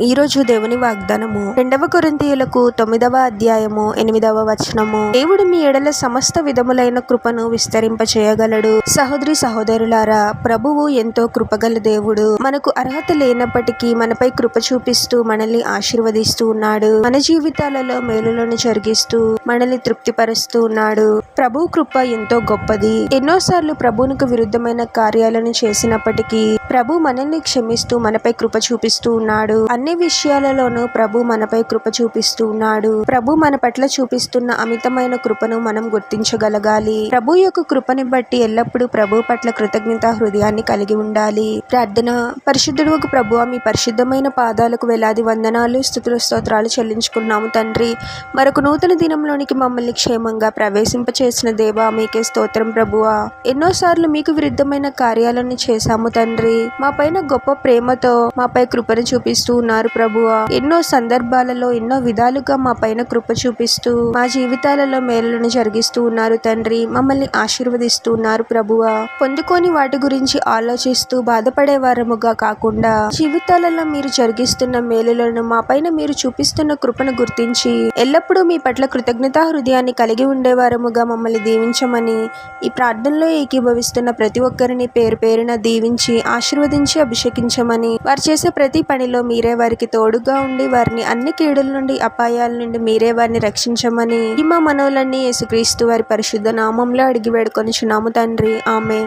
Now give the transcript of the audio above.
ఈ రోజు దేవుని వాగ్దానము. రెండవ కొరింతీయులకు తొమ్మిదవ అధ్యాయము ఎనిమిదవ వచనము. దేవుడు మీ ఎడల సమస్త విధములైన కృపను విస్తరింప చేయగలడు సహోదరి సహోదరులారా ప్రభువు ఎంతో కృపగల దేవుడు. మనకు అర్హత లేనప్పటికీ మనపై కృప చూపిస్తూ మనల్ని ఆశీర్వదిస్తూ ఉన్నాడు. మన జీవితాలలో మేలులను జరిగిస్తూ మనల్ని తృప్తిపరుస్తూ ఉన్నాడు. ప్రభు కృప ఎంతో గొప్పది. ఎన్నోసార్లు ప్రభువునికి విరుద్ధమైన కార్యాలను చేసినప్పటికీ ప్రభు మనల్ని క్షమిస్తూ మనపై కృప చూపిస్తూ ఉన్నాడు. అన్ని విషయాలలోనూ ప్రభు మనపై కృప చూపిస్తూ ఉన్నాడు. ప్రభు మన పట్ల చూపిస్తున్న అమితమైన కృపను మనం గుర్తించగలగాలి. ప్రభు యొక్క కృపని బట్టి ఎల్లప్పుడూ ప్రభు పట్ల కృతజ్ఞత హృదయాన్ని కలిగి ఉండాలి. ప్రార్థన. పరిశుద్ధుడు ఒక ప్రభు మీ పరిశుద్ధమైన పాదాలకు వేలాది వందనాలు స్థుతుల స్తోత్రాలు చెల్లించుకున్నాము తండ్రి. మరొక నూతన దినంలోనికి మమ్మల్ని క్షేమంగా ప్రవేశింపచేసిన దేవా మీకే స్తోత్రం ప్రభువా. ఎన్నోసార్లు మీకు విరుద్ధమైన కార్యాలను చేశాము తండ్రి. మా పైన గొప్ప ప్రేమతో మాపై కృపను చూపిస్తూ ఉన్నారు ప్రభువా. ఎన్నో సందర్భాలలో ఎన్నో విధాలుగా మా పైన కృప చూపిస్తూ మా జీవితాలలో మేలులను జరిగిస్తూ ఉన్నారు తండ్రి. మమ్మల్ని ఆశీర్వదిస్తూ ఉన్నారు ప్రభువా. పొందుకోని వాటి గురించి ఆలోచిస్తూ బాధపడే వారముగా కాకుండా జీవితాలలో మీరు జరిగిస్తున్న మేలులను మా పైన మీరు చూపిస్తున్న కృపను గుర్తించి ఎల్లప్పుడూ మీ పట్ల కృతజ్ఞతా హృదయాన్ని కలిగి ఉండేవారముగా మమ్మల్ని దీవించమని ఈ ప్రార్థనలో ఏకీభవిస్తున్న ప్రతి ఒక్కరిని పేరు పేరున దీవించి ఆశీర్వదించి అభిషేకించమని. వారు చేసే ప్రతి పనిలో మీరే వారికి తోడుగా ఉండి వారిని అన్ని కీడుల నుండి అపాయాల నుండి మీరే వారిని రక్షించమని. ఈ మా మనవులన్నీ యేసుక్రీస్తు వారి పరిశుద్ధ నామంలో అడిగి వేడుకొనిచున్నాము తండ్రి. ఆమె